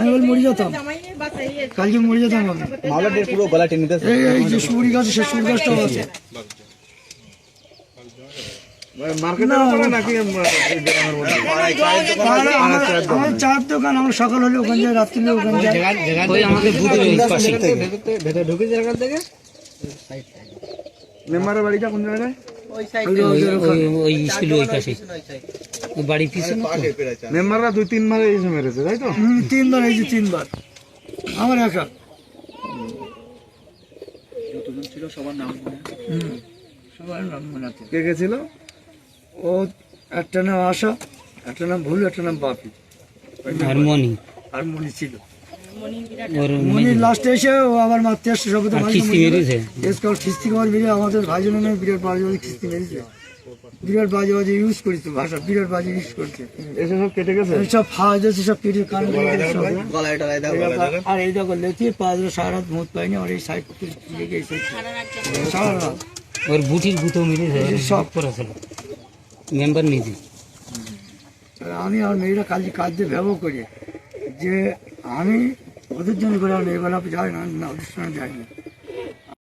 আমি মরে যেতাম কালকে মরে যেতাম আমি পুরো গলা টেনে এই যে গাছ সে গাছটাও আছে দোকান আমরা সকাল হলে ওখানে যাই রাত্রি হলে ওখানে যাই ভেতরে থেকে মেম্বারের বাড়িটা কোন জায়গায় ওই ওই ছিল ওই পাশে বাড়ির পিছনে মেম্বাররা দুই তিনবার এসে মেরেছে তাই তো? তিনবার এই যে তিনবার। আমার একা। হুম, সবার নাম মনে আছে। কে কে ছিল? ও একটা নাম আশা একটা নাম ভুল একটা নাম বাপি। মনি ছিল। লাস্টে এসে ও আবার মারতে আসছে তো মেরেছে? আমাদের ভাইজনের বিরাট বাজে খিস্তি মেরেছে। বিরাট বাজে বাজে ইউজ করেছে ভাষা বিরাট বাজে ইউজ করছে। এসে সব কেটে গেছে? সব ফাওয়া যাচ্ছে সব পেটের কান গলায় টলায় দাও আর এই দেখো লেতিয়ে পা ধরে সারা রাত মুখ পাইনি আর এই সাইড লেগে এসে সারা রাত। ওর বুটির গুঁতো ওর সব। সব করা মেম্বার নিজে। আমি আর মেয়েরা কাজ কাজ দিয়ে ব্যবহার করি যে আমি ওদের জন্য করে আমি এবার যাই না না ওদের সঙ্গে যাইনি